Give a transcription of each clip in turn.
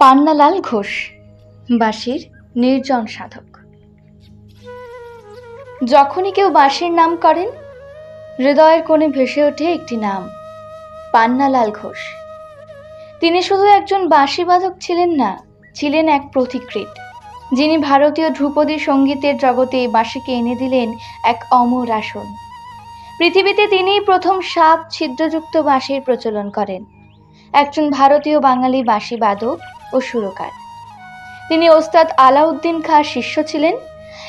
পান্নালাল ঘোষ, বাঁশির নির্জন সাধক। যখনই কেউ বাঁশির নাম করেন, হৃদয়ের কোণে ভেসে ওঠে একটি নাম, পান্নালাল ঘোষ। তিনি শুধু একজন বাঁশিবাদক ছিলেন না, ছিলেন এক প্রতিকৃত, যিনি ভারতীয় ধ্রুপদী সঙ্গীতের জগতে বাঁশিকে এনে দিলেন এক অমর আসন। পৃথিবীতে তিনিই প্রথম সাত ছিদ্রযুক্ত বাঁশির প্রচলন করেন। একজন ভারতীয় বাঙালি বাঁশিবাদক ও সুরকার। তিনি ওস্তাদ আলাউদ্দিন খাঁর শিষ্য ছিলেন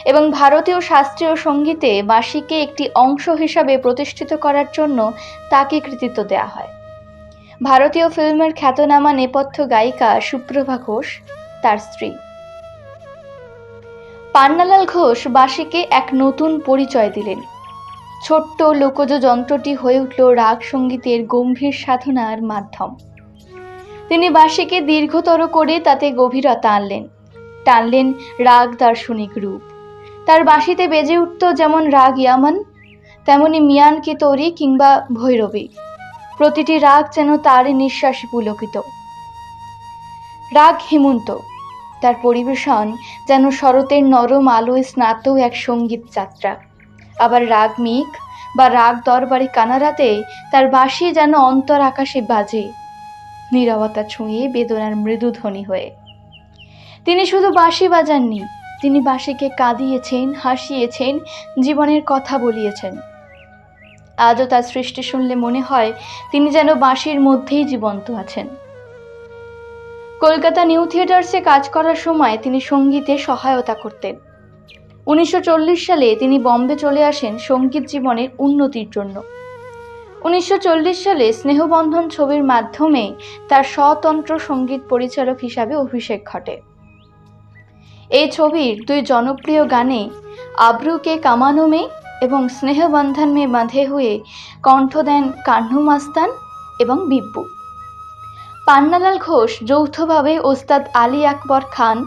এবং ভারতীয় শাস্ত্রীয় সঙ্গীতে বাঁশিকে একটি অংশ হিসাবে প্রতিষ্ঠিত করার জন্য তাকে কৃতিত্ব দেওয়া হয়। ভারতীয় ফিল্মের খ্যাতনামা নেপথ্য গায়িকা সুপ্রভা ঘোষ, তার স্ত্রী। পান্নালাল ঘোষ বাঁশিকে এক নতুন পরিচয় দিলেন। ছোট্ট লোকজ যন্ত্রটি হয়ে উঠল রাগ সঙ্গীতের গম্ভীর সাধনার মাধ্যম। তিনি বাঁশিকে দীর্ঘতর করে তাতে গভীরতা আনলেন। টানলেন রাগ দার্শনিক রূপ। তার বাঁশিতে বেজে উঠত যেমন রাগ ইয়ামান, তেমনি মিয়ান কিতরি কিংবা ভৈরবী। প্রতিটি রাগ যেন তারই নিঃশ্বাসে পুলকিত। রাগ হেমন্ত। তার পরিবেশন যেন শরতের নরম আলোয় স্নাত এক সংগীত যাত্রা। আবার রাগ মিক বা রাগ দরবারি কানারাতে তার বাঁশি যেন অন্তর আকাশে বাজে। নীরবতা ছুঁয়ে বেদনার মৃদুধ্বনি হয়ে। তিনি শুধু বাঁশি বাজাননি, তিনি বাঁশিকে কাঁদিয়েছেন, হাসিয়েছেন, জীবনের কথা বলিয়েছেন। আজও তার সৃষ্টি শুনলে মনে হয় তিনি যেন বাঁশির মধ্যেই জীবন্ত আছেন। কলকাতা নিউ থিয়েটার্সে কাজ করার সময় তিনি সঙ্গীতে সহায়তা করতেন। উনিশশো চল্লিশ সালে তিনি বম্বে চলে আসেন সংগীত জীবনের উন্নতির জন্য। উনিশশো চল্লিশ সালে স্নেহবন্ধন ছবির মাধ্যমে তার স্বতন্ত্র সংগীত পরিচালক হিসাবে অভিষেক ঘটে। এই ছবির দুই জনপ্রিয় গানে আব্রুকে কামানো মে এবং স্নেহবন্ধন মে বাঁধে হয়ে কণ্ঠ দেন কান্নু মাস্তান এবং বিব্বু। পান্নালাল ঘোষ যৌথভাবে ওস্তাদ আলী আকবর খান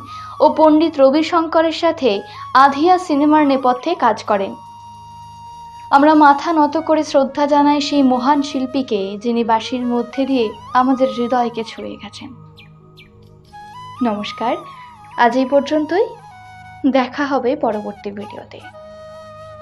ও পণ্ডিত রবিশঙ্করের সাথে আধিয়া সিনেমার নেপথ্যে কাজ করেন। আমরা মাথা নত করে শ্রদ্ধা জানাই সেই মহান শিল্পীকে যিনি বাসির মধ্যে দিয়ে আমাদের হৃদয়কে ছুঁয়ে গেছেন। নমস্কার, আজ এই পর্যন্তই। দেখা হবে পরবর্তী ভিডিওতে।